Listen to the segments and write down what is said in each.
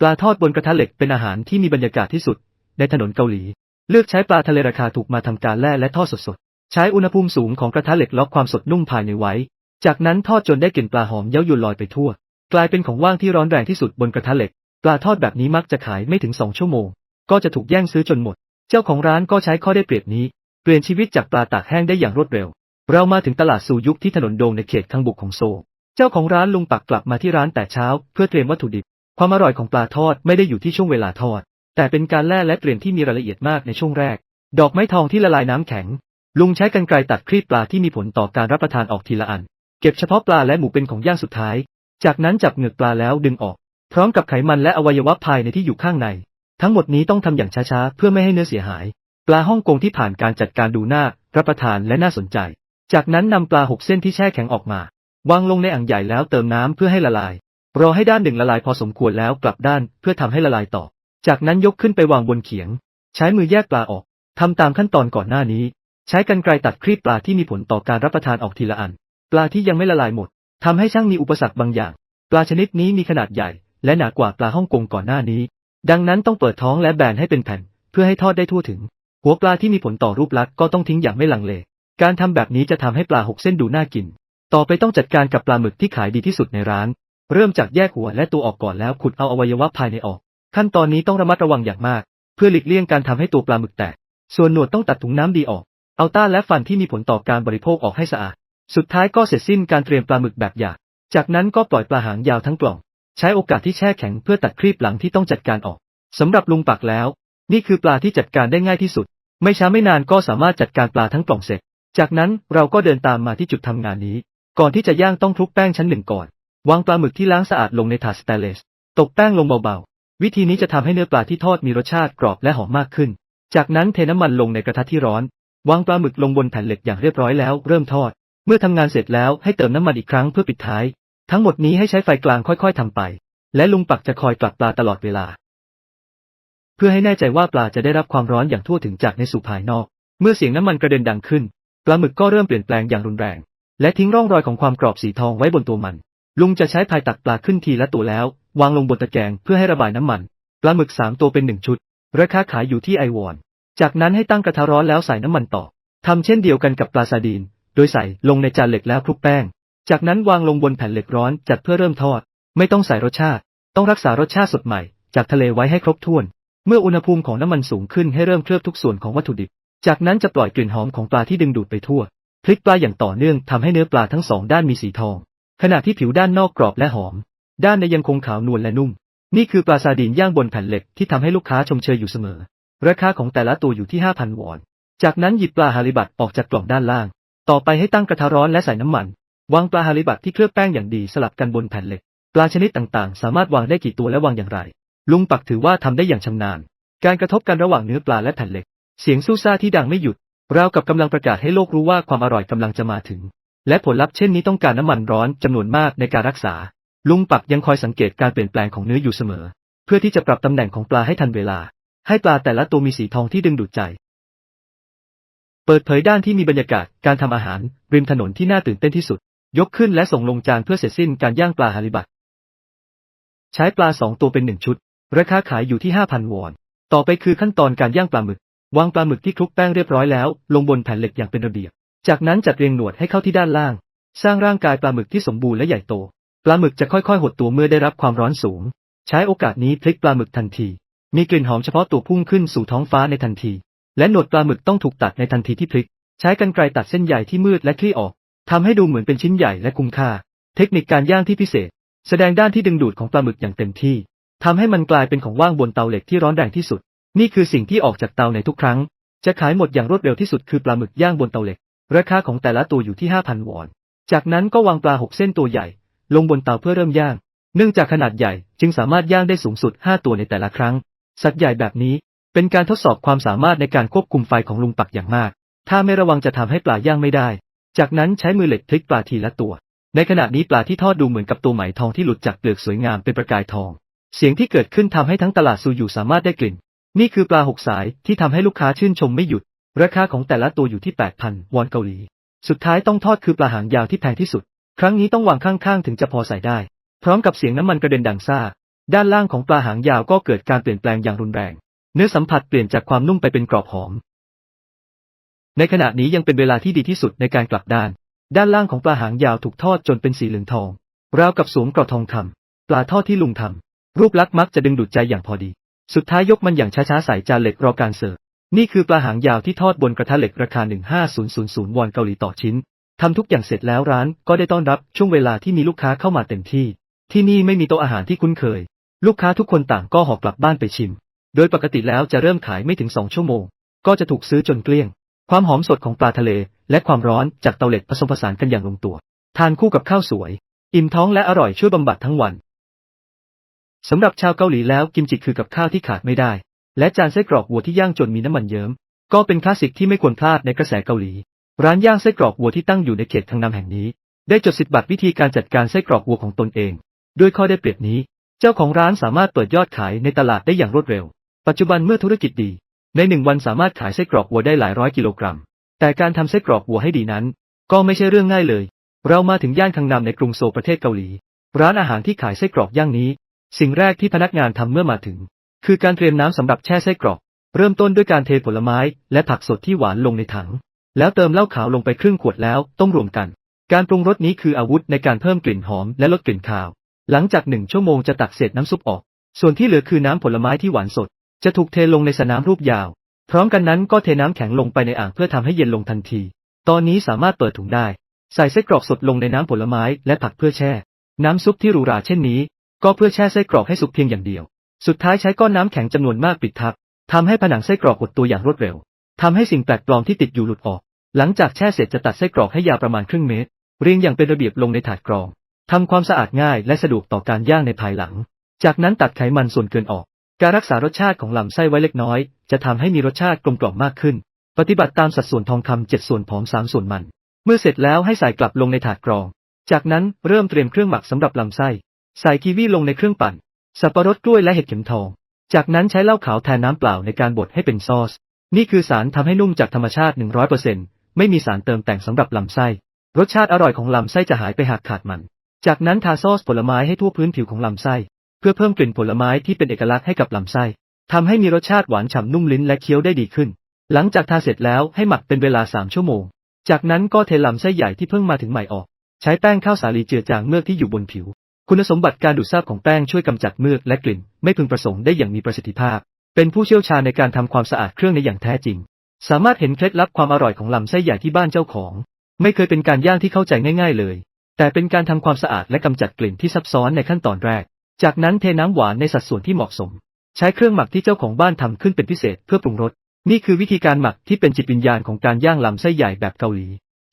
ปลาทอดบนกระทะเหล็กเป็นอาหารที่มีบรรยากาศที่สุด ในถนนเกาหลี เลือกใช้ปลาทะเลราคาถูกมาทำการแล่และทอดสดๆ ใช้อุณหภูมิสูงของกระทะเหล็กล็อกความสดนุ่มภายในไว้ จากนั้นทอดจนได้กลิ่นปลาหอมเย้ายวนลอยไปทั่ว กลายเป็นของว่างที่ร้อนแรงที่สุดบนกระทะเหล็ก ปลาทอดแบบนี้มักจะขายไม่ถึงสองชั่วโมง ก็จะถูกแย่งซื้อจนหมด เจ้าของร้านก็ใช้ข้อได้เปรียบนี้ เปลี่ยนชีวิตจากปลาตากแห้งได้อย่างรวดเร็ว เรามาถึงตลาดสู่ยุคที่ถนนโดงในเขตคังบุกของโซล เจ้าของร้านลุงปักกลับมาที่ร้านแต่เช้า เพื่อเตรียมวัตถุดิบ ความอร่อยของปลาทอดไม่ได้อยู่ที่ช่วงเวลาทอด แต่เป็นการแล่และเตรียมที่มีรายละเอียดมากในช่วงแรก ดอกไม้ทองที่ละลายน้ำแข็ง ลุงใช้กรรไกรตัดครีบปลาที่มีผลต่อการรับประทานออกทีละอัน เก็บเฉพาะปลาและหมูเป็นของย่างสุดท้าย จากนั้นจับเหงือกปลาแล้วดึงออก พร้อมกับไขมันและอวัยวะภายในที่อยู่ข้างใน ทั้งหมดนี้ต้องทำอย่างช้าๆเพื่อไม่ให้เนื้อเสียหาย ปลาฮ่องกงที่ผ่านการจัดการดูน่ารับประทานและน่าสนใจ จากนั้นนำปลาหกเส้นที่แช่แข็งออกมาวางลงในอ่างใหญ่แล้วเติมน้ำเพื่อให้ละลาย รอให้ด้านหนึ่งละลายพอสมควรแล้วกลับด้านเพื่อทำให้ละลายต่อ จากนั้นยกขึ้นไปวางบนเขียง ใช้มือแยกปลาออกทำตามขั้นตอนก่อนหน้านี้ ใช้กรรไกรตัดครีบปลาที่มีผลต่อการรับประทานออกทีละอัน ปลาที่ยังไม่ละลายหมดทำให้ช่างมีอุปสรรคบางอย่าง ปลาชนิดนี้มีขนาดใหญ่ และหนากว่าปลาฮ่องกงก่อนหน้านี้ ดังนั้นต้องเปิดท้องและแบนให้เป็นแผ่น เพื่อให้ทอดได้ทั่วถึง หัวปลาที่มีผลต่อรูปลักษณ์ก็ต้องทิ้งอย่างไม่ลังเล การทำแบบนี้จะทำให้ปลาหกเส้นดูน่ากิน ต่อไปต้องจัดการกับปลาหมึกที่ขายดีที่สุดในร้าน เริ่มจากแยกหัวและตัวออกก่อนแล้วขุดเอาอวัยวะภายในออก ขั้นตอนนี้ต้องระมัดระวังอย่างมาก เพื่อหลีกเลี่ยงการทำให้ตัวปลาหมึกแตก ส่วนหนวดต้องตัดถุงน้ำดีออก เอาต้าและฟันที่มีผลต่อการบริโภคออกให้สะอาด สุดท้ายก็เสร็จสิ้นการเตรียมปลาหมึกแบบหยาบจากนั้นก็ปล่อยปลาหางยาวทั้งกล่อง ใช้โอกาสที่แช่แข็งเพื่อตัดครีบหลังที่ต้องจัดการออกสำหรับลุงปักแล้ว นี่คือปลาที่จัดการได้ง่ายที่สุด ไม่ช้าไม่นานก็สามารถจัดการปลาทั้งกล่องเสร็จ จากนั้นเราก็เดินตามมาที่จุดทำงานนี้ ก่อนที่จะย่างต้องคลุกแป้งชั้นหนึ่งก่อน วางปลาหมึกที่ล้างสะอาดลงในถาดสแตนเลส ตกแป้งลงเบาๆ วิธีนี้จะทำให้เนื้อปลาที่ทอดมีรสชาติกรอบและหอมมากขึ้น จากนั้นเทน้ำมันลงในกระทะที่ร้อน วางปลาหมึกลงบนแผ่นเหล็กอย่างเรียบร้อยแล้วเริ่มทอด เมื่อทำงานเสร็จแล้วให้เติมน้ำมันอีกครั้งเพื่อปิดท้าย ทั้งหมดนี้ให้ใช้ไฟกลางค่อยๆทำไป และลุงปักจะคอยกลับปลาตลอดเวลา เพื่อให้แน่ใจว่าปลาจะได้รับความร้อนอย่างทั่วถึงจากในสู่ภายนอก เมื่อเสียงน้ำมันกระเด็นดังขึ้น ปลาหมึกก็เริ่มเปลี่ยนแปลงอย่างรุนแรง และทิ้งร่องรอยของความกรอบสีทองไว้บนตัวมัน ลุงจะใช้พายตักปลาขึ้นทีละตัวแล้ว วางลงบนตะแกรงเพื่อให้ระบายน้ำมัน ปลาหมึกสามตัวเป็นหนึ่งชุด ราคาขายอยู่ที่ไอวอน จากนั้นให้ตั้งกระทะร้อนแล้วใส่น้ำมันต่อทำเช่นเดียวกันกับปลาซาดีน โดยใส่ลงในจานเหล็กแล้วคลุกแป้ง จากนั้นวางลงบนแผ่นเหล็กร้อนจัดเพื่อเริ่มทอด ไม่ต้องใส่รสชาติ ต้องรักษารสชาติสดใหม่ จากทะเลไว้ให้ครบถ้วน เมื่ออุณหภูมิของน้ำมันสูงขึ้นให้เริ่มเคลือบทุกส่วนของวัตถุดิบ จากนั้นจะปล่อยกลิ่นหอมของปลาที่ดึงดูดไปทั่ว พลิกปลาอย่างต่อเนื่องทำให้เนื้อปลาทั้งสองด้านมีสีทอง ขณะที่ผิวด้านนอกกรอบและหอม ด้านในยังคงขาวนวลและนุ่ม นี่คือปลาซาดีนย่างบนแผ่นเหล็กที่ทำให้ลูกค้าชมเชยอยู่เสมอ ราคาของแต่ละตัวอยู่ที่ 5,000 วอน จากนั้นหยิบปลาฮาริบัตออกจากกล่องด้านล่าง ต่อไปให้ตั้งกระทะร้อนและใส่น้ำมัน วางปลาฮาริบัตที่เคลือบแป้งอย่างดีสลับกันบนแผ่นเหล็ก ปลาชนิดต่างๆ สามารถวางได้กี่ตัวและวางอย่างไร ลุงปักถือว่าทำได้อย่างชำนาญ การกระทบกันระหว่างเนื้อปลาและแผ่นเหล็ก เสียงสู้ซ่าที่ดังไม่หยุด ราวกับกำลังประกาศให้โลกรู้ว่าความอร่อยกำลังจะมาถึง และผลลัพธ์เช่นนี้ต้องการน้ำมันร้อนจำนวนมากในการรักษา ลุงปักยังคอยสังเกตการเปลี่ยนแปลงของเนื้ออยู่เสมอ เพื่อที่จะปรับตำแหน่งของปลาให้ทันเวลา ให้ปลาแต่ละตัวมีสีทองที่ดึงดูดใจ เปิดเผยด้านที่มีบรรยากาศการทำอาหาร ริมถนนที่น่าตื่นเต้นที่สุด ยกขึ้นและส่งลงจานเพื่อเสร็จสิ้นการย่างปลาฮาริบัตใช้ปลาสองตัวเป็นหนึ่งชุด ราคาขายอยู่ที่5,000วอน ต่อไปคือขั้นตอนการย่างปลาหมึก วางปลาหมึกที่คลุกแป้งเรียบร้อยแล้ว ลงบนแผ่นเหล็กอย่างเป็นระเบียบ จากนั้นจัดเรียงหนวดให้เข้าที่ด้านล่าง สร้างร่างกายปลาหมึกที่สมบูรณ์และใหญ่โต ปลาหมึกจะค่อยๆ หดตัวเมื่อได้รับความร้อนสูง ใช้โอกาสนี้พลิกปลาหมึกทันที มีกลิ่นหอมเฉพาะตัวพุ่งขึ้นสู่ท้องฟ้าในทันที และหนวดปลาหมึกต้องถูกตัดในทันทีที่พลิก ใช้กรรไกรตัดเส้นใหญ่ที่มืดและคลี่ออกทำให้ดูเหมือนเป็นชิ้นใหญ่และคุ้มค่า เทคนิคการย่างที่พิเศษ แสดงด้านที่ดึงดูดของปลาหมึกอย่างเต็มที่ทำให้มันกลายเป็นของว่างบนเตาเหล็กที่ร้อนแรงที่สุด นี่คือสิ่งที่ออกจากเตาในทุกครั้ง จะขายหมดอย่างรวดเร็วที่สุดคือปลาหมึกย่างบนเตาเหล็ก ราคาของแต่ละตัวอยู่ที่ 5,000 วอน จากนั้นก็วางปลาหกเส้นตัวใหญ่ ลงบนเตาเพื่อเริ่มย่าง เนื่องจากขนาดใหญ่จึงสามารถย่างได้สูงสุด 5 ตัวในแต่ละครั้ง สัตว์ใหญ่แบบนี้เป็นการทดสอบความสามารถในการควบคุมไฟของลุงปักอย่างมาก ถ้าไม่ระวังจะทำให้ปลาย่างไม่ได้ จากนั้นใช้มือเหล็กพลิกปลาทีละตัว ในขณะนี้ปลาที่ทอดดูเหมือนกับตัวไหมทองที่หลุดจากเปลือกสวยงามเป็นประกายทอง เสียงที่เกิดขึ้นทำให้ทั้งตลาดซูอยู่สามารถได้กลิ่น นี่คือปลาหกสายที่ทำให้ลูกค้าชื่นชมไม่หยุด ราคาของแต่ละตัวอยู่ที่ 8,000 วอนเกาหลี สุดท้ายต้องทอดคือปลาหางยาวที่แพงที่สุด ครั้งนี้ต้องวางข้างๆ ถึงจะพอใส่ได้ พร้อมกับเสียงน้ำมันกระเด็นดังซ่า ด้านล่างของปลาหางยาวก็เกิดการเปลี่ยนแปลงอย่างรุนแรง เนื้อสัมผัสเปลี่ยนจากความนุ่มไปเป็นกรอบหอม ในขณะนี้ยังเป็นเวลาที่ดีที่สุดในการกลับด้าน ด้านล่างของปลาหางยาวถูกทอดจนเป็นสีเหลืองทอง ราวกับสวมกรอบทองคำปลาทอดที่ลุงทำรูปลักษณ์มักจะดึงดูดใจอย่างพอดี สุดท้ายยกมันอย่างช้าๆใส่จานเหล็กรอการเสิร์ฟ นี่คือปลาหางยาวที่ทอดบนกระทะเหล็กราคา 15000 วอนเกาหลีต่อชิ้น ทำทุกอย่างเสร็จแล้วร้านก็ได้ต้อนรับช่วงเวลาที่มีลูกค้าเข้ามาเต็มที่ ที่นี่ไม่มีโต๊ะอาหารที่คุ้นเคย ลูกค้าทุกคนต่างก็หอบกลับบ้านไปชิม โดยปกติแล้วจะเริ่มขายไม่ถึง 2 ชั่วโมง ก็จะถูกซื้อจนเกลี้ยง ความหอมสดของปลาทะเล และความร้อนจากเตาเหล็กผสมผสานกันอย่างลงตัว ทานคู่กับข้าวสวย อิ่มท้องและอร่อยช่วยบำบัดทั้งวันสำหรับชาวเกาหลีแล้วกิมจิคือกับข้าวที่ขาดไม่ได้ และจานไส้กรอกวัวที่ย่างจนมีน้ำมันเยิ้ม ก็เป็นคลาสสิกที่ไม่ควรพลาดในกระแสเกาหลี ร้านย่างไส้กรอกวัวที่ตั้งอยู่ในเขตคังนำแห่งนี้ ได้จดสิทธิบัตรวิธีการจัดการไส้กรอกวัวของตนเอง ด้วยข้อได้เปรียบนี้ เจ้าของร้านสามารถเปิดยอดขายในตลาดได้อย่างรวดเร็ว ปัจจุบันเมื่อธุรกิจดี ในหนึ่งวันสามารถขายไส้กรอกวัวได้หลายร้อยกิโลกรัม แต่การทำไส้กรอกวัวให้ดีนั้น ก็ไม่ใช่เรื่องง่ายเลย เรามาถึงย่านคังนำในกรุงโซลประเทศเกาหลี ร้านอาหารที่ขายไส้กรอกย่างนี้ สิ่งแรกที่พนักงานทำเมื่อมาถึง คือการเตรียมน้ำสำหรับแช่ไส้กรอก เริ่มต้นด้วยการเทผลไม้และผักสดที่หวานลงในถัง แล้วเติมเหล้าขาวลงไปครึ่งขวดแล้วต้มรวมกัน การปรุงรสนี้คืออาวุธในการเพิ่มกลิ่นหอมและลดกลิ่นคาว หลังจากหนึ่งชั่วโมงจะตักเศษน้ำซุปออก ส่วนที่เหลือคือน้ำผลไม้ที่หวานสด จะถูกเทลงในสระน้ำรูปยาว พร้อมกันนั้นก็เทน้ำแข็งลงไปในอ่างเพื่อทำให้เย็นลงทันที ตอนนี้สามารถเปิดถุงได้ ใส่ไส้กรอกสดลงในน้ำผลไม้และผักเพื่อแช่ น้ำซุปที่หรูหราเช่นนี้ ก็เพื่อแช่ไส้กรอกให้สุกเพียงอย่างเดียว สุดท้ายใช้ก้อนน้ำแข็งจำนวนมากปิดทับทำให้ผนังไส้กรอกหดตัวอย่างรวดเร็วทำให้สิ่งแปลกปลอมที่ติดอยู่หลุดออก หลังจากแช่เสร็จจะตัดไส้กรอกให้ยาวประมาณครึ่งเมตร เรียงอย่างเป็นระเบียบลงในถาดกรองทำความสะอาดง่ายและสะดวกต่อการย่างในภายหลัง จากนั้นตัดไขมันส่วนเกินออก การรักษารสชาติของลำไส้ไว้เล็กน้อย จะทำให้มีรสชาติกลมกล่อมมากขึ้น ปฏิบัติตามสัดส่วนทองคำเจ็ดส่วนผอมสามส่วนมัน เมื่อเสร็จแล้วให้ใส่กลับลงในถาดกรอง จากนั้นเริ่มเตรียมเครื่องหมักสำหรับลำไส้ ใส่กีวีลงในเครื่องปั่น สับปะรดกล้วยและเห็ดเข็มทอง จากนั้นใช้เหล้าขาวแทนน้ำเปล่าในการบดให้เป็นซอส นี่คือสารทำให้นุ่มจากธรรมชาติ 100%ไม่มีสารเติมแต่งสำหรับลำไส้ รสชาติอร่อยของลำไส้จะหายไปหากขาดมัน จากนั้นทาซอสผลไม้ให้ทั่วพื้นผิวของลำไส้ เพื่อเพิ่มกลิ่นผลไม้ที่เป็นเอกลักษณ์ให้กับลำไส้ทำให้มีรสชาติหวานฉ่ำนุ่มลิ้นและเคี้ยวได้ดีขึ้น หลังจากทาเสร็จแล้วให้หมักเป็นเวลา 3 ชั่วโมง จากนั้นก็เทลำไส้ใหญ่ที่เพิ่งมาถึงใหม่ออก ใช้แป้งข้าวสาลีเจือจางเมือกที่อยู่บนผิว คุณสมบัติการดูดซาบของแป้งช่วยกำจัดเมือกและกลิ่น ไม่พึงประสงค์ได้อย่างมีประสิทธิภาพ เป็นผู้เชี่ยวชาญในการทำความสะอาดเครื่องในอย่างแท้จริง สามารถเห็นเคล็ดลับความอร่อยของลำไส้ใหญ่ที่บ้านเจ้าของ ไม่เคยเป็นการย่างที่เข้าใจง่าย ๆ เลย แต่เป็นการทำความสะอาดและกำจัดกลิ่นที่ซับซ้อนในขั้นตอนแรก จากนั้นเทน้ำหวานในสัดส่วนที่เหมาะสม ใช้เครื่องหมักที่เจ้าของบ้านทำขึ้นเป็นพิเศษเพื่อปรุงรส นี่คือวิธีการหมักที่เป็นจิตวิญญาณของการย่างลำไส้ใหญ่แบบเกาหลี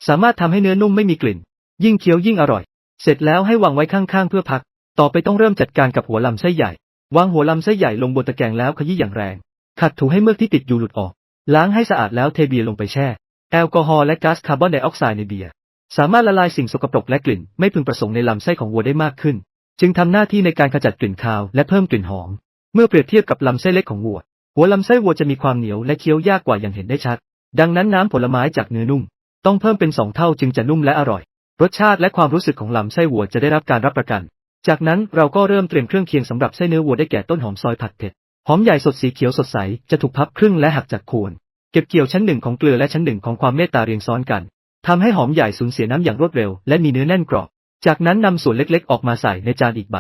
สามารถทำให้เนื้อนุ่มไม่มีกลิ่น ยิ่งเคี้ยวยิ่งอร่อย เสร็จแล้วให้วางไว้ข้างๆ เพื่อพัก ต่อไปต้องเริ่มจัดการกับหัวลำไส้ใหญ่ วางหัวลำไส้ใหญ่ลงบนตะแกรงแล้วขยี้อย่างแรง ขัดถูให้เมือกที่ติดอยู่หลุดออก ล้างให้สะอาดแล้วเทเบียร์ลงไปแช่ แอลกอฮอล์และก๊าซคาร์บอนไดออกไซด์ในเบียร์ สามารถละลายสิ่งสกปรกและกลิ่น ไม่พึงประสงค์ในลำไส้ของวัวได้มากขึ้น จึงทำหน้าที่ในการขจัดกลิ่นคาวและเพิ่มกลิ่นหอม เมื่อเปรียบเทียบกับลำไส้เล็กของวัว หัวลำไส้วัวจะมีความเหนียวและเคี้ยวยากกว่าอย่างเห็นได้ชัด ดังนั้นน้ำผลไม้จากเนื้อนุ่ม ต้องเพิ่มเป็นสองเท่าจึงจะนุ่มและอร่อย รสชาติและความรู้สึกของลำไส้วัวจะได้รับการรับประกัน จากนั้นเราก็เริ่มเตรียมเครื่องเคียงสำหรับไส้เนื้อวัวได้แก่ต้นหอมซอยผัดเผ็ด หอมใหญ่สดสีเขียวสดใส จะถูกพับครึ่งและหักจากโคนเก็บเกี่ยวชั้นหนึ่งของเกลือและชั้นหนึ่งของความเมตตาเรียงซ้อนกันทำให้หอมใหญ่สูญเสียน้ำอย่างรวดเร็วและมีเนื้อแน่นกรอบ จากนั้นนำส่วนเล็กๆ ออกมาใส่ในจานอีกใบ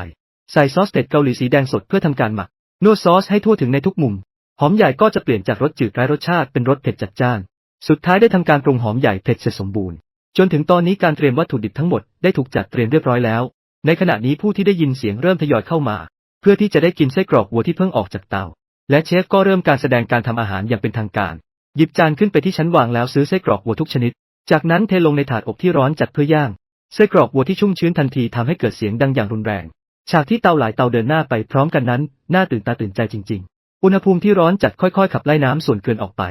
ใส่ซอสเผ็ดเกาหลีสีแดงสดเพื่อทำการหมัก นวดซอสให้ทั่วถึงในทุกมุม หอมใหญ่ก็จะเปลี่ยนจากรสจืดไร้รสชาติเป็นรสเผ็ดจัดจ้าน สุดท้ายได้ทำการปรุงหอมใหญ่เผ็ดเสร็จสมบูรณ์ จนถึงตอนนี้การเตรียมวัตถุดิบทั้งหมดได้ถูกจัดเตรียมเรียบร้อยแล้ว ในขณะนี้ผู้ที่ได้ยินเสียงเริ่มทยอยเข้ามา เพื่อที่จะได้กินไส้กรอกวัวที่เพิ่งออกจากเตา และเชฟก็เริ่มการแสดงการทำอาหารอย่างเป็นทางการ หยิบจานขึ้นไปที่ชั้นวางแล้วซื้อไส้กรอกวัวทุกชนิด จากนั้นเทลงในถาดอบที่ร้อนจัดเพื่อย่างไส้กรอกวัวที่ชุ่มชื้นทันทีทำให้เกิดเสียงดังอย่างรุนแรง ฉากที่เตาหลายเตาเดินหน้าไปพร้อมกันนั้นน่าตื่นตาตื่นใจจริง ๆ อุณหภูมิที่ร้อนจัดค่อยๆ ขับไล่น้ำส่วนเกินออกไป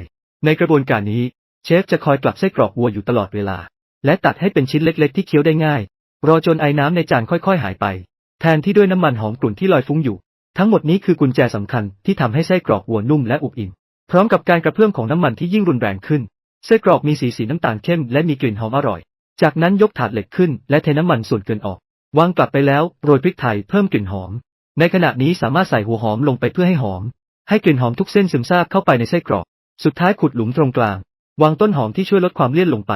ในกระบวนการนี้ เชฟจะคอยกลับไส้กรอกวัวอยู่ตลอดเวลา และตัดให้เป็นชิ้นเล็กๆที่เคี้ยวได้ง่าย รอจนไอ้น้ำในจานค่อยๆ หายไป แทนที่ด้วยน้ำมันหอมกลุ่นที่ลอยฟุ้งอยู่ ทั้งหมดนี้คือกุญแจสำคัญที่ทำให้ไส้กรอกวัวนุ่มและอุบอิ่ม พร้อมกับการกระเพื่อมของน้ำมันที่ยิ่งรุนแรงขึ้น ไส้กรอกมีสีสีน้ำตาลเข้มและมีกลิ่นหอมอร่อย จากนั้นยกถาดเหล็กขึ้นและเทน้ำมันส่วนเกินออก วางกลับไปแล้วโรยพริกไทยเพิ่มกลิ่นหอม ในขณะนี้สามารถใส่หัวหอมลงไปเพื่อให้หอม ให้กลิ่นหอมทุกเส้นซึมซาบเข้าไปในไส้กรอก สุดท้ายขุดหลุมตรงกลาง วางต้นหอมที่ช่วยลดความเลี่ยนลงไป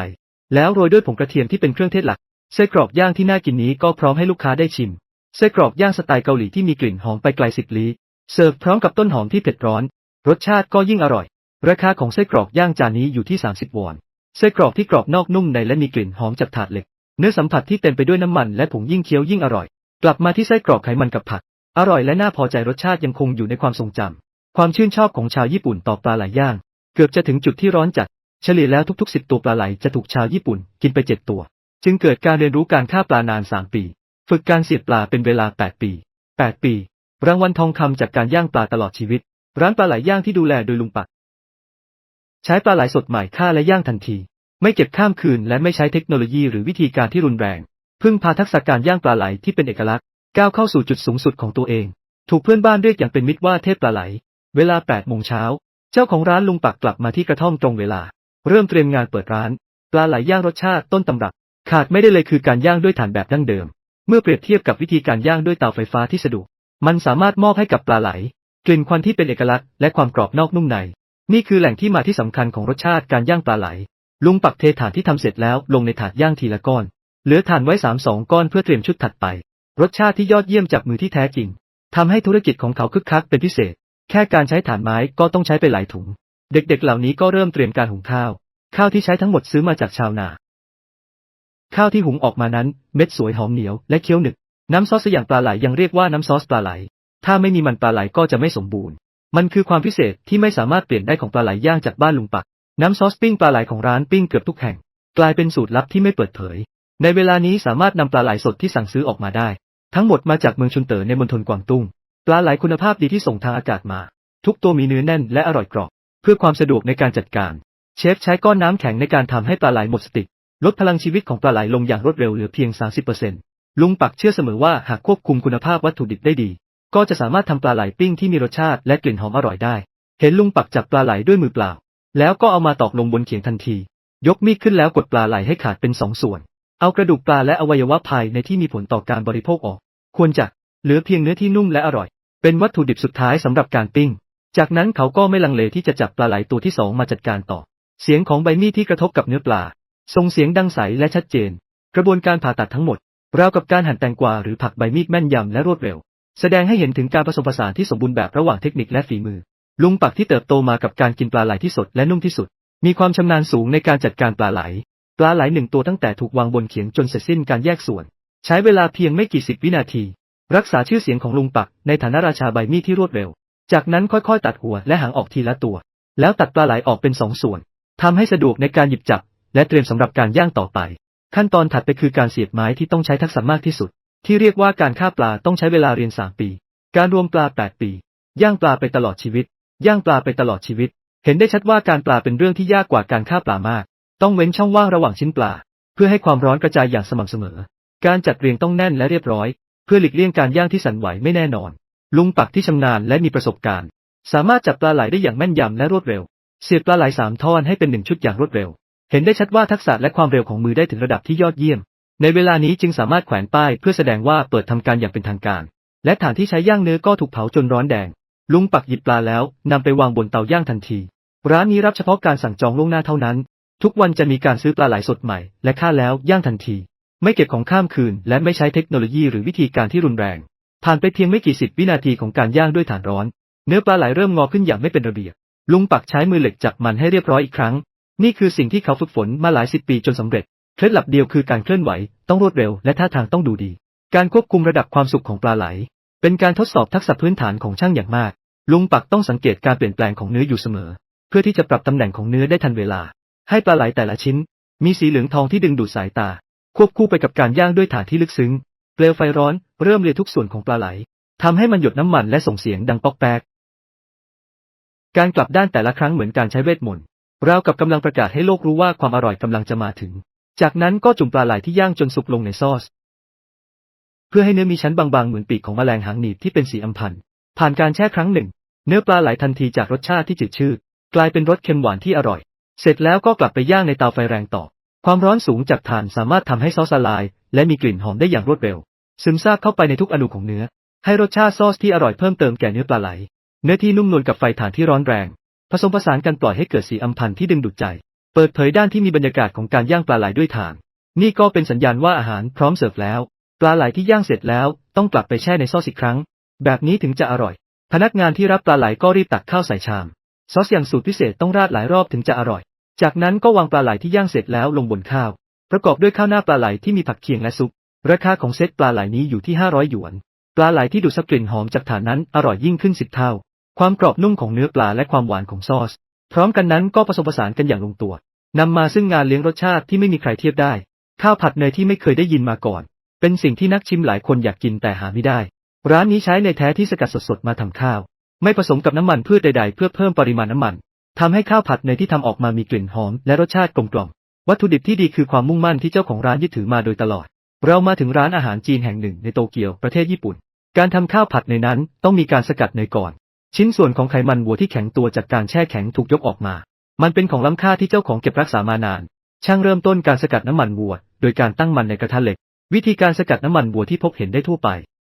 แล้วโรยด้วยผงกระเทียมที่เป็นเครื่องเทศหลักไส้กรอกย่างที่น่ากินนี้ก็พร้อมให้ลูกค้าได้ชิมไส้กรอกย่างสไตล์เกาหลีที่มีกลิ่นหอมไปไกลสิบลี้เสิร์ฟพร้อมกับต้นหอมที่เผ็ดร้อน รสชาติก็ยิ่งอร่อย ราคาของไส้กรอกย่างจานนี้อยู่ที่ 30 วอนไส้กรอกที่กรอบนอกนุ่มในและมีกลิ่นหอมจากถาดเหล็ก เนื้อสัมผัสที่เต็มไปด้วยน้ำมันและผงยิ่งเคี้ยวยิ่งอร่อย กลับมาที่ไส้กรอกไขมันกับผัก อร่อยและน่าพอใจรสชาติยังคงอยู่ในความทรงจำความชื่นชอบของชาวญี่ปุ่นต่อปลาไหลย่าง เกือบจะถึงจุดที่ร้อนจัด เฉลี่ยแล้วทุกๆสิบตัวปลาไหลจะถูกชาวญี่ปุ่นกินไปเจ็ดตัว จึงเกิดการเรียนรู้การฆ่าปลานานสามปี ฝึกการเสียบปลาเป็นเวลา8ปี8ปี รางวัลทองคำจากการย่างปลาตลอดชีวิต ร้านปลาไหลย่างที่ดูแลโดยลุงปัก ใช้ปลาไหลสดใหม่ฆ่าและย่างทันที ไม่เก็บข้ามคืนและไม่ใช้เทคโนโลยีหรือวิธีการที่รุนแรง พึ่งพาทักษะการย่างปลาไหลที่เป็นเอกลักษณ์ก้าวเข้าสู่จุดสูงสุดของตัวเอง ถูกเพื่อนบ้านเรียกอย่างเป็นมิตรว่าเทพปลาไหล เวลา8โมงเช้า เจ้าของร้านลุงปักกลับมาที่กระท่อมตรงเวลา เริ่มเตรียมงานเปิดร้าน ปลาไหลย่างรสชาติต้นตำรับ ขาดไม่ได้เลยคือการย่างด้วยถ่านแบบดั้งเดิม เมื่อเปรียบเทียบกับวิธีการย่างด้วยเตาไฟฟ้าที่สะดวกมันสามารถมอบให้กับปลาไหล กลิ่นควันที่เป็นเอกลักษณ์และความกรอบนอกนุ่มใน นี่คือแหล่งที่มาที่สำคัญของรสชาติการย่างปลาไหล ลุงปักเทถ่านที่ทำเสร็จแล้วลงในถาดย่างทีละก้อน เหลือถ่านไว้สามสองก้อนเพื่อเตรียมชุดถัดไป รสชาติที่ยอดเยี่ยมจากมือที่แท้จริงทำให้ธุรกิจของเขาคึกคักเป็นพิเศษ แค่การใช้ถ่านไม้ก็ต้องใช้ไปหลายถุง เด็กๆเหล่านี้ก็เริ่มเตรียมการหุงข้าว ข้าวที่ใช้ทั้งหมดซื้อมาจากชาวนา ข้าวที่หุงออกมานั้น เม็ดสวยหอมเหนียวและเคี้ยวหนึบน้ำซอสสอย่างปลาไหลยังเรียกว่าน้ำซอสปลาไหล ถ้าไม่มีมันปลาไหลก็จะไม่สมบูรณ์ มันคือความพิเศษที่ไม่สามารถเปลี่ยนได้ของปลาไหลย่างจากบ้านลุงปัก น้ำซอสปิ้งปลาไหลของร้านปิ้งเกือบทุกแห่ง กลายเป็นสูตรลับที่ไม่เปิดเผย ในเวลานี้สามารถนำปลาไหลสดที่สั่งซื้อออกมาได้ ทั้งหมดมาจากเมืองชุนเต๋อในมณฑลกวางตุ้ง ปลาไหลคุณภาพดีที่ส่งทางอากาศมา ทุกตัวมีเนื้อแน่นและอร่อยกรอบ พื่อความสะดวกในการจัดการ เชฟใช้ก้อนน้ำแข็งในการทำให้ปลาไหลหมดสติ ลดพลังชีวิตของปลาไหลลงอย่างรวดเร็วเหลือเพียง 30%ลุงปักเชื่อเสมอว่าหากควบคุมคุณภาพวัตถุดิบได้ดี ก็จะสามารถทำปลาไหลปิ้งที่มีรสชาติและกลิ่นหอมอร่อยได้ เห็นลุงปักจับปลาไหลด้วยมือเปล่า แล้วก็เอามาตอกลงบนเขียงทันที ยกมีดขึ้นแล้วกดปลาไหลให้ขาดเป็นสองส่วน เอากระดูกปลาและอวัยวะภายในที่มีผลต่อการบริโภคออก ควรจะเหลือเพียงเนื้อที่นุ่มและอร่อย เป็นวัตถุดิบสุดท้ายสำหรับการปิ้ง จากนั้นเขาก็ไม่ลังเลที่จะจับปลาไหลตัวที่สองมาจัดการต่อ เสียงของใบมีดที่กระทบกับเนื้อปลา ส่งเสียงดังใสและชัดเจน กระบวนการผ่าตัดทั้งหมด ราวกับการหั่นแตงกวาหรือผักใบมีดแม่นยำและรวดเร็ว แสดงให้เห็นถึงการผสมผสานที่สมบูรณ์แบบระหว่างเทคนิคและฝีมือ ลุงปักที่เติบโตมากับการกินปลาไหลที่สดและนุ่มที่สุด มีความชำนาญสูงในการจัดการปลาไหล ปลาไหลหนึ่งตัวตั้งแต่ถูกวางบนเขียงจนเสร็จสิ้นการแยกส่วน ใช้เวลาเพียงไม่กี่สิบวินาที รักษาชื่อเสียงของลุงปักในฐานะราชาใบมีดที่รวดเร็ว จากนั้นค่อยๆ ตัดหัวและหางออกทีละตัว แล้วตัดปลาไหลออกเป็นสองส่วนทำให้สะดวกในการหยิบจับ และเตรียมสำหรับการย่างต่อไป ขั้นตอนถัดไปคือการเสียบไม้ที่ต้องใช้ทักษะมากที่สุด ที่เรียกว่าการฆ่าปลาต้องใช้เวลาเรียน3ปี การรวมปลา8ปี ย่างปลาไปตลอดชีวิต ย่างปลาไปตลอดชีวิต เห็นได้ชัดว่าการปลาเป็นเรื่องที่ยากกว่าการฆ่าปลามาก ต้องเว้นช่องว่างระหว่างชิ้นปลา เพื่อให้ความร้อนกระจายอย่างสม่ำเสมอ การจัดเรียงต้องแน่นและเรียบร้อย เพื่อหลีกเลี่ยงการย่างที่สั่นไหวไม่แน่นอน ลุงปักที่ชำนาญและมีประสบการณ์ สามารถจับปลาไหลได้อย่างแม่นยำและรวดเร็ว เสียบปลาไหลสามท่อนให้เป็นหนึ่งชุดอย่างรวดเร็ว เห็นได้ชัดว่าทักษะและความเร็วของมือได้ถึงระดับที่ยอดเยี่ยม ในเวลานี้จึงสามารถแขวนป้ายเพื่อแสดงว่าเปิดทำการอย่างเป็นทางการ และฐานที่ใช้ย่างเนื้อก็ถูกเผาจนร้อนแดง ลุงปักหยิบปลาแล้วนำไปวางบนเตาย่างทันที ร้านนี้รับเฉพาะการสั่งจองล่วงหน้าเท่านั้น ทุกวันจะมีการซื้อปลาไหลสดใหม่ และฆ่าแล้วย่างทันที ไม่เก็บของข้ามคืน และไม่ใช้เทคโนโลยีหรือวิธีการที่รุนแรง ผ่านไปเพียงไม่กี่สิบวินาทีของการย่างด้วยถ่านร้อน เนื้อปลาไหลเริ่มงอขึ้นอย่างไม่เป็นระเบียบ ลุงปักใช้มือเหล็กจับมันให้เรียบร้อยอีกครั้ง นี่คือสิ่งที่เขาฝึกฝนมาหลายสิบปีจนสำเร็จ เคล็ดลับเดียวคือการเคลื่อนไหว ต้องรวดเร็วและท่าทางต้องดูดี การควบคุมระดับความสุขของปลาไหล เป็นการทดสอบทักษะพื้นฐานของช่างอย่างมาก ลุงปักต้องสังเกตการเปลี่ยนแปลงของเนื้ออยู่เสมอ เพื่อที่จะปรับตำแหน่งของเนื้อได้ทันเวลา ให้ปลาไหลแต่ละชิ้น มีสีเหลืองทองที่ดึงดูดสายตา ควบคู่ไปกับการย่างด้วยถ่านที่ลึกซึ้ง เปลวไฟร้อนเริ่มเลียทุกส่วนของปลาไหลทำให้มันหยดน้ำมันและส่งเสียงดังป๊อกแป๊ก การกลับด้านแต่ละครั้งเหมือนการใช้เวทมนต์ราวกับกำลังประกาศให้โลกรู้ว่าความอร่อยกำลังจะมาถึง จากนั้นก็จุ่มปลาไหลที่ย่างจนสุกลงในซอส เพื่อให้เนื้อมีชั้นบางๆเหมือนปีกของแมลงหางหนีบที่เป็นสีอำพันผ่านการแช่ครั้งหนึ่ง เนื้อปลาไหลทันทีจากรสชาติที่จืดชืดกลายเป็นรสเค็มหวานที่อร่อย เสร็จแล้วก็กลับไปย่างในเตาไฟแรงต่อ ความร้อนสูงจากถ่านสามารถทำให้ซอสละลาย และมีกลิ่นหอมได้อย่างรวดเร็ว ซึมซาบเข้าไปในทุกอนูของเนื้อ ให้รสชาติซอสที่อร่อยเพิ่มเติมแก่เนื้อปลาไหล เนื้อที่นุ่มนวลกับไฟถ่านที่ร้อนแรง ผสมผสานกันปล่อยให้เกิดสีอำพันธ์ที่ดึงดูดใจ เปิดเผยด้านที่มีบรรยากาศของการย่างปลาไหลด้วยถ่าน นี่ก็เป็นสัญญาณว่าอาหารพร้อมเสิร์ฟแล้ว ปลาไหลที่ย่างเสร็จแล้วต้องกลับไปแช่ในซอสอีกครั้ง แบบนี้ถึงจะอร่อย พนักงานที่รับปลาไหลก็รีบตักข้าวใส่ชาม ซอสอย่างสูตรพิเศษต้องราดหลายรอบถึงจะอร่อย จากนั้นก็วางปลาไหลที่ย่างเสร็จแล้วลงบนข้าว ประกอบด้วยข้าวหน้าปลาไหลที่มีผักเคียงและซุป ราคาของเซตปลาไหลนี้อยู่ที่ 500 หยวน ปลาไหลที่ดูดซับกลิ่นหอมจากถานนั้นอร่อยยิ่งขึ้นสิบเท่า ความกรอบนุ่มของเนื้อปลาและความหวานของซอส พร้อมกันนั้นก็ผสมผสานกันอย่างลงตัวนำมาซึ่งงานเลี้ยงรสชาติที่ไม่มีใครเทียบได้ ข้าวผัดเนยที่ไม่เคยได้ยินมาก่อน เป็นสิ่งที่นักชิมหลายคนอยากกินแต่หาไม่ได้ ร้านนี้ใช้เนยแท้ที่สกัดสดๆมาทำข้าว ไม่ผสมกับน้ำมันพืชใดๆ เพื่อเพิ่มปริมาณน้ำมันทำให้ข้าวผัดเนยที่ทำออกมามีกลิ่นหอมและรสชาติกลมกล่อม วัตถุดิบที่ดีคือความมุ่งมั่นที่เจ้าของร้านยึดถือมาโดยตลอด เรามาถึงร้านอาหารจีนแห่งหนึ่งในโตเกียวประเทศญี่ปุ่น การทำข้าวผัดเนนั้นต้องมีการสกัดเนยก่อน ชิ้นส่วนของไขมันวัวที่แข็งตัวจากการแช่แข็งถูกยกออกมา มันเป็นของล้ำค่าที่เจ้าของเก็บรักษามานาน ช่างเริ่มต้นการสกัดน้ำมันวัว โดยการตั้งมันในกระทะเหล็ก วิธีการสกัดน้ำมันวัวที่พบเห็นได้ทั่วไป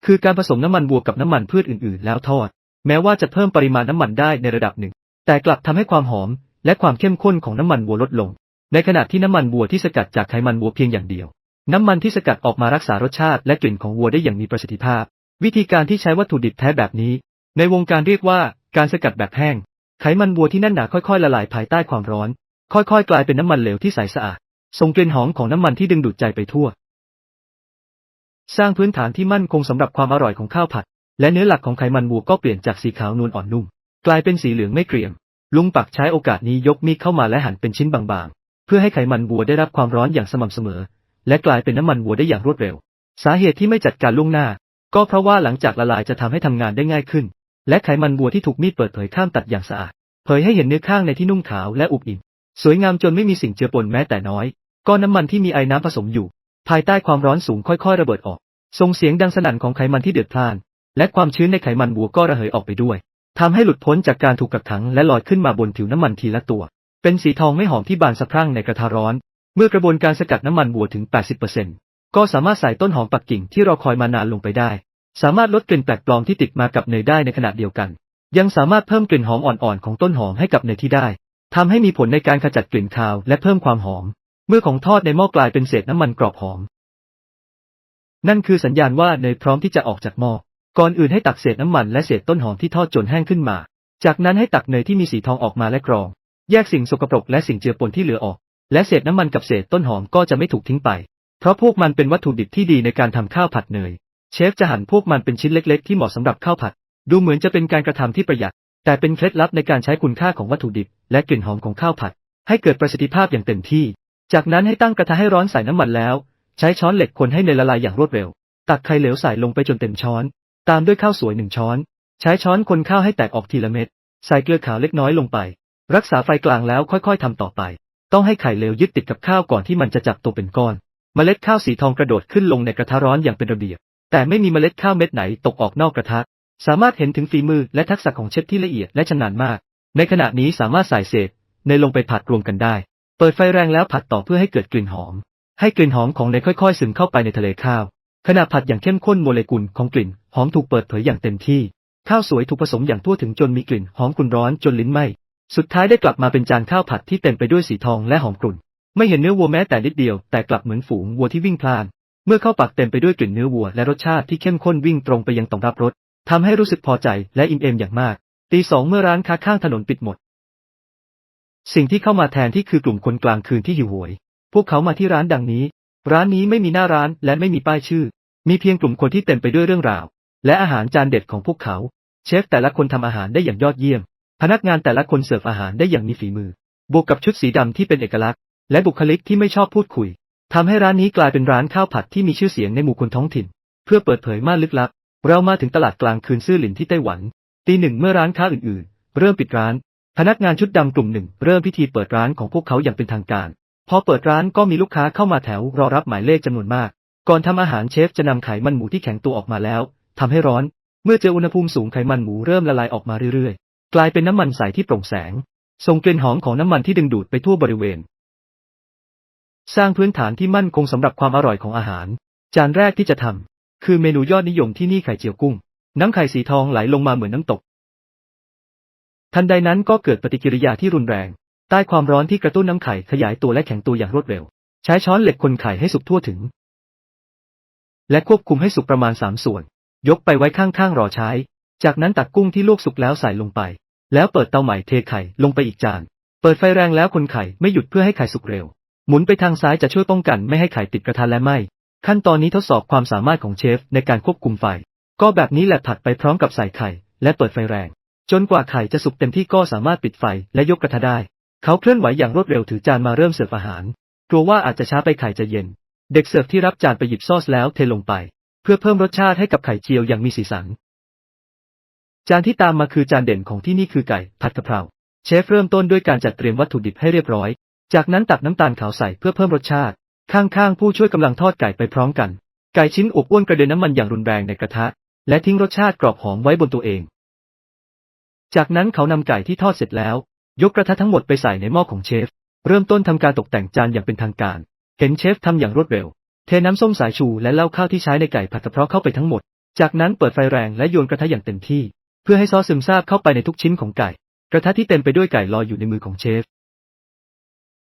คือการผสมน้ำมันวัวกับน้ำมันพืชอื่น ๆ แล้วทอด แม้ว่าจะเพิ่มปริมาณน้ำมันได้ในระดับหนึ่ง แต่กลับทำให้ความหอม และความเข้มข้นของน้ำมันวัวลดลง ในขณะที่น้ำมันวัวที่สกัดจากไขมันวัวเพียงอย่างเดียว น้ำมันที่สกัดออกมารักษารสชาติและกลิ่นของวัวได้อย่างมีประสิทธิภาพ วิธีการที่ใช้วัตถุดิบแท้แบบนี้ ในวงการเรียกว่าการสกัดแบบแห้ง ไขมันวัวที่แน่นหนาค่อยๆละลายภายใต้ความร้อน ค่อยๆ กลายเป็นน้ำมันเหลวที่ใสสะอาดส่งกลิ่นหอมของน้ำมันที่ดึงดูดใจไปทั่ว สร้างพื้นฐานที่มั่นคงสำหรับความอร่อยของข้าวผัด และเนื้อหลักของไขมันวัวก็เปลี่ยนจากสีขาวนวลอ่อนนุ่ม กลายเป็นสีเหลืองไม่เกรียม ลุงปักใช้โอกาสนี้ยกมีดเข้ามาและหั่นเป็นชิ้นบาง พื่อให้ไขมันวัวได้รับความร้อนอย่างสม่ำเสมอ และกลายเป็นน้ำมันวัวได้อย่างรวดเร็ว สาเหตุที่ไม่จัดการล่วงหน้า ก็เพราะว่าหลังจากละลายจะทำให้ทำงานได้ง่ายขึ้น และไขมันวัวที่ถูกมีดเปิดเผยข้ามตัดอย่างสะอาด เผยให้เห็นเนื้อข้างในที่นุ่มขาวและอุบอิ่ม สวยงามจนไม่มีสิ่งเจือปนแม้แต่น้อย ก้อนน้ำมันที่มีไอน้ำผสมอยู่ ภายใต้ความร้อนสูงค่อยๆ ระเบิดออก ส่งเสียงดังสนั่นของไขมันที่เดือดพล่าน และความชื้นในไขมันวัวก็ระเหยออกไปด้วยทำให้หลุดพ้นจากการถูกกักขังและลอยขึ้นมาบนผิวน้ำมันทีละตัว เป็นสีทองไม่หอมที่บานสะพรั่งในกระทะร้อน เมื่อกระบวนการสกัดน้ำมันวัวถึง 80%ก็สามารถใส่ต้นหอมปักกิ่งที่รอคอยมานานลงไปได้ สามารถลดกลิ่นแปลกปลอมที่ติดมากับเนยได้ในขณะเดียวกัน ยังสามารถเพิ่มกลิ่นหอมอ่อนๆของต้นหอมให้กับเนยที่ได้ทำให้มีผลในการขจัดกลิ่นคาวและเพิ่มความหอม เมื่อของทอดในหม้อกลายเป็นเศษน้ำมันกรอบหอม นั่นคือสัญญาณว่าเนยพร้อมที่จะออกจากหม้อ ก่อนอื่นให้ตักเศษน้ำมันและเศษต้นหอมที่ทอดจนแห้งขึ้นมา จากนั้นให้ตักเนยที่มีสีทองออกมาและกรอง แยกสิ่งสกปรกและสิ่งเจือปนที่เหลือออก และเศษน้ำมันกับเศษต้นหอมก็จะไม่ถูกทิ้งไป เพราะพวกมันเป็นวัตถุดิบที่ดีในการทำข้าวผัดเนย เชฟจะหั่นพวกมันเป็นชิ้นเล็ก ๆ ที่เหมาะสำหรับข้าวผัด ดูเหมือนจะเป็นการกระทำที่ประหยัด แต่เป็นเคล็ดลับในการใช้คุณค่าของวัตถุดิบ และกลิ่นหอมของข้าวผัด ให้เกิดประสิทธิภาพอย่างเต็มที่ จากนั้นให้ตั้งกระทะให้ร้อนใส่น้ำมันแล้ว ใช้ช้อนเหล็กคนให้เนยละลายอย่างรวดเร็ว ตักไข่เหลวใส่ลงไปจนเต็มช้อน ตามด้วยข้าวสวยหนึ่งช้อน ใช้ช้อนคนข้าวให้แตกออกทีละเม็ด ใส่เกลือขาวเล็กน้อยลงไป รักษาไฟกลางแล้วค่อยๆทำต่อไป ต้องให้ไข่เหลวยึดติดกับข้าวก่อนที่มันจะจับตัวเป็นก้อน เมล็ดข้าวสีทองกระโดดขึ้นลงในกระทะร้อนอย่างเป็นระเบียบ แต่ไม่มีเมล็ดข้าวเม็ดไหนตกออกนอกกระทะ สามารถเห็นถึงฝีมือและทักษะของเชฟที่ละเอียดและชำนาญมาก ในขณะนี้สามารถใส่เศษเนยลงไปผัดรวมกันได้ เปิดไฟแรงแล้วผัดต่อเพื่อให้เกิดกลิ่นหอม ให้กลิ่นหอมของเนยค่อยๆซึมเข้าไปในทะเลข้าว ขณะผัดอย่างเข้มข้นโมเลกุลของกลิ่นหอมถูกเปิดเผยอย่างเต็มที่ ข้าวสวยถูกผสมอย่างทั่วถึงจนมีกลิ่นหอมกลุ่นร้อนจนลิ้นไหม้ สุดท้ายได้กลับมาเป็นจานข้าวผัดที่เต็มไปด้วยสีทองและหอมกลุ่น ไม่เห็นเนื้อวัวแม้แต่นิดเดียว แต่กลับเหมือนฝูงวัวที่วิ่งพล่าน เมื่อเข้าปากเต็มไปด้วยกลิ่นเนื้อวัวและรสชาติที่เข้มข้นวิ่งตรงไปยังต่อมรับรสทำให้รู้สึกพอใจและอิ่มเอมอย่างมาก ตีสองเมื่อร้านค้าข้างถนนปิดหมด สิ่งที่เข้ามาแทนที่คือกลุ่มคนกลางคืนที่หิวโหย พวกเขามาที่ร้านดังนี้ ร้านนี้ไม่มีหน้าร้านและไม่มีป้ายชื่อ มีเพียงกลุ่มคนที่เต็มไปด้วยเรื่องราว และอาหารจานเด็ดของพวกเขา เชฟแต่ละคนทำอาหารได้อย่างยอดเยี่ยม พนักงานแต่ละคนเสิร์ฟอาหารได้อย่างมีฝีมือ บวกกับชุดสีดำที่เป็นเอกลักษณ์ และบุคลิกที่ไม่ชอบพูดคุยทำให้ร้านนี้กลายเป็นร้านข้าวผัดที่มีชื่อเสียงในหมู่คนท้องถิ่น เพื่อเปิดเผยม่านลึกลับ เรามาถึงตลาดกลางคืนซื่อหลินที่ไต้หวันตีหนึ่งเมื่อร้านค้าอื่นๆ เริ่มปิดร้าน พนักงานชุดดำกลุ่มหนึ่งเริ่มพิธีเปิดร้านของพวกเขาอย่างเป็นทางการ พอเปิดร้านก็มีลูกค้าเข้ามาแถวรอรับหมายเลขจำนวนมาก ก่อนทำอาหารเชฟจะนำไขมันหมูที่แข็งตัวออกมาแล้วทำให้ร้อน เมื่อเจออุณหภูมิสูงไขมันหมูเริ่มละลายออกมาเรื่อย กลายเป็นน้ำมันใสที่โปร่งแสง ส่งกลิ่นหอมของน้ำมันที่ดึงดูดไปทั่วบริเวณ สร้างพื้นฐานที่มั่นคงสำหรับความอร่อยของอาหาร จานแรกที่จะทำคือเมนูยอดนิยมที่นี่ไข่เจียวกุ้ง น้ำไข่สีทองไหลลงมาเหมือนน้ำตก ทันใดนั้นก็เกิดปฏิกิริยาที่รุนแรง ใต้ความร้อนที่กระตุ้นน้ำไข่ขยายตัวและแข็งตัวอย่างรวดเร็ว ใช้ช้อนเหล็กคนไข่ให้สุกทั่วถึง และควบคุมให้สุกประมาณสามส่วน ยกไปไว้ข้างๆรอใช้ จากนั้นตักกุ้งที่ลวกสุกแล้วใส่ลงไป แล้วเปิดเตาใหม่เทไข่ลงไปอีกจาน เปิดไฟแรงแล้วคนไข่ไม่หยุดเพื่อให้ไข่สุกเร็ว หมุนไปทางซ้ายจะช่วยป้องกันไม่ให้ไข่ติดกระทะและไหมขั้นตอนนี้ทดสอบความสามารถของเชฟในการควบคุมไฟ ก็แบบนี้แหละผัดไปพร้อมกับใส่ไข่ และเปิดไฟแรง จนกว่าไข่จะสุกเต็มที่ก็สามารถปิดไฟและยกกระทะได้ เขาเคลื่อนไหวอย่างรวดเร็วถือจานมาเริ่มเสิร์ฟอาหารกลัวว่าอาจจะช้าไปไข่จะเย็น เด็กเสิร์ฟที่รับจานไปหยิบซอสแล้วเทลงไป เพื่อเพิ่มรสชาติให้กับไข่เจียวอย่างมีสีสัน จานที่ตามมาคือจานเด่นของที่นี่คือไก่ผัดกะเพรา เชฟเริ่มต้นด้วยการจัดเตรียมวัตถุดิบให้เรียบร้อย จากนั้นตักน้ำตาลขาวใส่เพื่อเพิ่มรสชาติ ข้างๆผู้ช่วยกำลังทอดไก่ไปพร้อมกัน ไก่ชิ้นอบอ้วนกระเด็นน้ำมันอย่างรุนแรงในกระทะ และทิ้งรสชาติกรอบหอมไว้บนตัวเอง จากนั้นเขานำไก่ที่ทอดเสร็จแล้ว ยกกระทะทั้งหมดไปใส่ในหม้อของเชฟ เริ่มต้นทำการตกแต่งจานอย่างเป็นทางการ เห็นเชฟทำอย่างรวดเร็ว เทน้ำส้มสายชูและเหล้าข้าวที่ใช้ในไก่ผัดกะเพราเข้าไปทั้งหมด จากนั้นเปิดไฟแรงและโยนกระทะอย่างเต็มที่ เพื่อให้ซอสซึมซาบเข้าไปในทุกชิ้นของไก่ กระทะที่เต็มไปด้วยไก่ลอยอยู่ในมือของเชฟ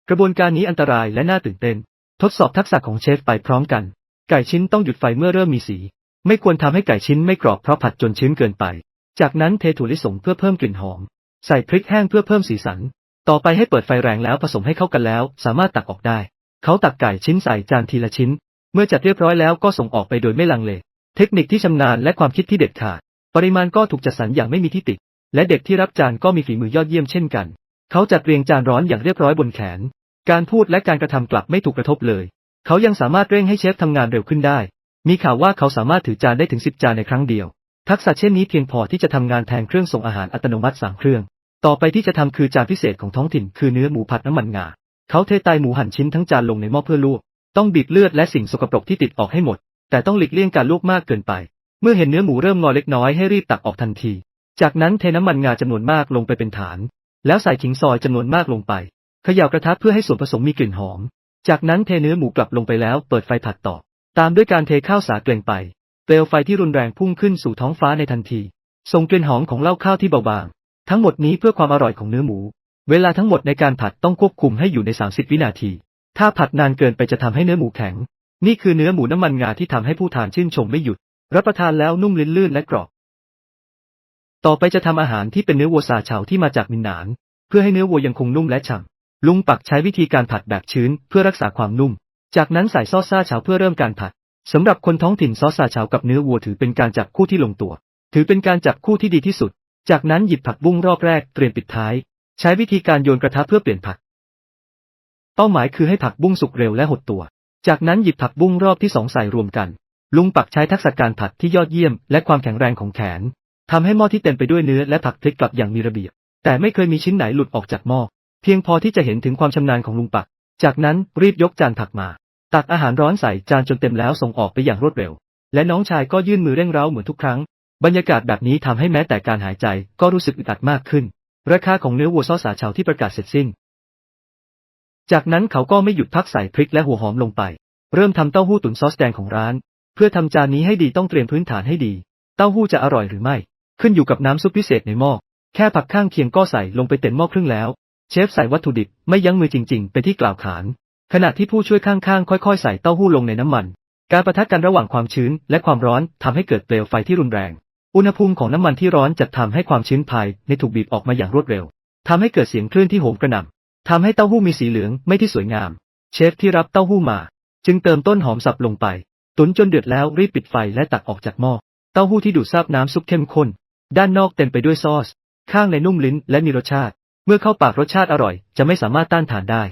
กระบวนการนี้อันตรายและน่าตื่นเต้น ทดสอบทักษะของเชฟไปพร้อมกัน ไก่ชิ้นต้องหยุดไฟเมื่อเริ่มมีสี ไม่ควรทำให้ไก่ชิ้นไม่กรอบเพราะผัดจนชื้นเกินไป จากนั้นเทถั่วลิสงเพื่อเพิ่มกลิ่นหอม ใส่พริกแห้งเพื่อเพิ่มสีสัน ต่อไปให้เปิดไฟแรงแล้วผสมให้เข้ากันแล้ว สามารถตักออกได้ เขาตักไก่ชิ้นใส่จานทีละชิ้น เมื่อจัดเรียบร้อยแล้วก็ส่งออกไปโดยไม่ลังเล เทคนิคที่ชำนาญและความคิดที่เด็ดขาด ปริมาณก็ถูกจัดสรรอย่างไม่มีที่ติ และเด็กที่รับจานก็มีฝีมือยอดเยี่ยมเช่นกัน เขาจัดเรียงจานร้อนอย่างเรียบร้อยบนแขน การพูดและการกระทำกลับไม่ถูกกระทบเลย เขายังสามารถเร่งให้เชฟทำงานเร็วขึ้นได้ มีข่าวว่าเขาสามารถถือจานได้ถึง10จานในครั้งเดียว ทักษะเช่นนี้เพียงพอที่จะทำงานแทนเครื่องส่งอาหารอัตโนมัติสามเครื่อง ต่อไปที่จะทำคือจานพิเศษของท้องถิ่น คือเนื้อหมูผัดน้ำมันงา เขาเทไตหมูหั่นชิ้นทั้งจานลงในหม้อเพื่อลวก ต้องบีบเลือดและสิ่งสกปรกที่ติดออกให้หมด แต่ต้องหลีกเลี่ยงการลวกมากเกินไป เมื่อเห็นเนื้อหมูเริ่มงอเล็กน้อยให้รีบตักออกทันที จากนั้นเทน้ำมันงาจำนวนมากลงไปเป็นฐาน แล้วใส่ขิงซอยจำนวนมากลงไปเขย่ากระทะเพื่อให้ส่วนผสมมีกลิ่นหอม จากนั้นเทเนื้อหมูกลับลงไปแล้วเปิดไฟผัดต่อ ตามด้วยการเทข้าวสาเกลงไป เปลวไฟที่รุนแรงพุ่งขึ้นสู่ท้องฟ้าในทันที ส่งกลิ่นหอมของเหล้าข้าวที่เบาบาง ทั้งหมดนี้เพื่อความอร่อยของเนื้อหมู เวลาทั้งหมดในการผัดต้องควบคุมให้อยู่ใน 30 วินาที ถ้าผัดนานเกินไปจะทำให้เนื้อหมูแข็ง นี่คือเนื้อหมูน้ำมันงาที่ทำให้ผู้ทานชื่นชมไม่หยุด รับประทานแล้วนุ่มลิ้นลื่นและกรอบ ต่อไปจะทำอาหารที่เป็นเนื้อวัวซาเฉาที่มาจากมินหนาน เพื่อให้เนื้อวัวยังคงนุ่มและฉ่ำลุงปักใช้วิธีการผัดแบบชื้นเพื่อรักษาความนุ่ม จากนั้นใส่ซอสซาเฉาเพื่อเริ่มการผัดสำหรับคนท้องถิ่นซอสซาเฉากับเนื้อวัวถือเป็นการจับคู่ที่ลงตัว ถือเป็นการจับคู่ที่ดีที่สุด จากนั้นหยิบผักบุ้งรอบแรกเตรียมปิดท้าย ใช้วิธีการโยนกระทะเพื่อเปลี่ยนผัก เป้าหมายคือให้ผักบุ้งสุกเร็วและหดตัว จากนั้นหยิบผักบุ้งรอบที่สองใส่รวมกัน ลุงปักใช้ทักษะการผัดที่ยอดเยี่ยมและความแข็งแรงของแขนทำให้หม้อที่เต็มไปด้วยเนื้อและผักพลิกกลับอย่างมีระเบียบ แต่ไม่เคยมีชิ้นไหนหลุดออกจากหม้อ เพียงพอที่จะเห็นถึงความชำนาญของลุงปัก จากนั้นรีบยกจานผักมา ตักอาหารร้อนใส่จานจนเต็มแล้วส่งออกไปอย่างรวดเร็ว และน้องชายก็ยื่นมือเร่งเร้าเหมือนทุกครั้ง บรรยากาศแบบนี้ทำให้แม้แต่การหายใจก็รู้สึกอึดอัดมากขึ้น ราคาของเนื้อวัวซอสสาเฉาที่ประกาศเสร็จสิ้น จากนั้นเขาก็ไม่หยุดพักใส่พริกและหัวหอมลงไป เริ่มทำเต้าหู้ตุ๋นซอสแดงของร้าน เพื่อทำจานนี้ให้ดีต้องเตรียมพื้นฐานให้ดี เต้าหู้จะอร่อยหรือไม่ ขึ้นอยู่กับน้ำซุปพิเศษในหม้อ แค่ผักข้างเคียงก็ใส่ลงไปเต็มหม้อครึ่งแล้ว เชฟใส่วัตถุดิบไม่ยั้งมือจริง ๆ เป็นที่กล่าวขาน ขณะที่ผู้ช่วยข้างๆ ค่อยๆ ใส่เต้าหู้ลงในน้ำมัน การประทะกันระหว่างความชื้นและความร้อนทำให้เกิดเปลวไฟที่รุนแรง อุณหภูมิของน้ำมันที่ร้อนจะทำให้ความชื้นภายในถูกบีบออกมาอย่างรวดเร็วทำให้เกิดเสียงคลื่นที่โหมกระหน่ำทำให้เต้าหู้มีสีเหลืองไม่ที่สวยงาม เชฟที่รับเต้าหู้มา จึงเติมต้นหอมสับลงไป ตุ๋นจนเดือดแล้วรีบปิดไฟและตักออกจากหม้อ เต้าหู้ที่ดูดซาบน้ำซุปเข้มข้น ด้านนอกเต็มไปด้วยซอส ข้างในนุ่มลิ้นและมีรสชาติ เมื่อเข้าปากรสชาติอร่อย จะไม่สามารถต้านทานได้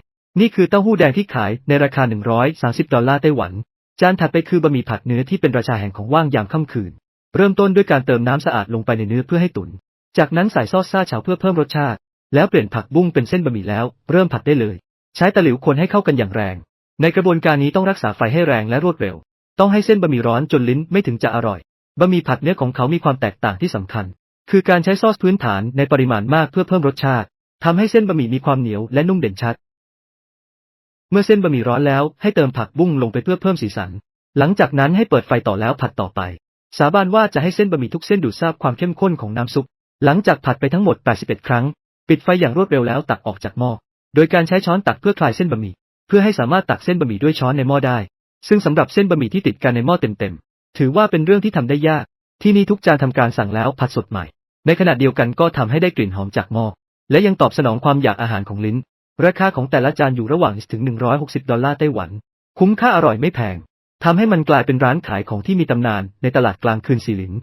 นี่คือเต้าหู้แดงที่ขายในราคา 130 ดอลลาร์ไต้หวัน จานถัดไปคือบะหมี่ผัดเนื้อที่เป็นราชาแห่งของว่างยามค่ำคืน เริ่มต้นด้วยการเติมน้ำสะอาดลงไปในเนื้อเพื่อให้ตุน จากนั้นใส่ซอสซาเฉาเพื่อเพิ่มรสชาติ แล้วเปลี่ยนผักบุ้งเป็นเส้นบะหมี่แล้ว เริ่มผัดได้เลย ใช้ตะหลิวคนให้เข้ากันอย่างแรง ในกระบวนการนี้ต้องรักษาไฟให้แรงและรวดเร็ว ต้องให้เส้นบะหมี่ร้อนจนลิ้นไม่ถึงจะอร่อย บะหมี่ผัดเนื้อของเขามีความแตกต่างที่สำคัญ คือการใช้ซอสพื้นฐานในปริมาณมากเพื่อเพิ่มรสชาติทำให้เส้นบะหมี่มีความเหนียวและนุ่มเด่นชัด เมื่อเส้นบะหมี่ร้อนแล้วให้เติมผักบุ้งลงไปเพื่อเพิ่มสีสัน หลังจากนั้นให้เปิดไฟต่อแล้วผัดต่อไป สาบานว่าจะให้เส้นบะหมี่ทุกเส้นดูดซาบความเข้มข้นของน้ำซุป หลังจากผัดไปทั้งหมด 81 ครั้ง ปิดไฟอย่างรวดเร็วแล้วตักออกจากหม้อ โดยการใช้ช้อนตักเพื่อคลายเส้นบะหมี่ เพื่อให้สามารถตักเส้นบะหมี่ด้วยช้อนในหม้อได้ ซึ่งสำหรับเส้นบะหมี่ที่ติดกันในหม้อเต็มๆ ถือว่าเป็นเรื่องที่ทำได้ยาก ที่นี่ทุกจานทำการสั่งแล้วผัดสดใหม่ ในขณะเดียวกันก็ทำให้ได้กลิ่นหอมจากหม้อ และยังตอบสนองความอยากอาหารของลิ้น ราคาของแต่ละจานอยู่ระหว่างถึง 160 ดอลลาร์ไต้หวัน คุ้มค่าอร่อยไม่แพงทำให้มันกลายเป็นร้านขายของที่มีตำนานในตลาดกลางคืนสีหลิน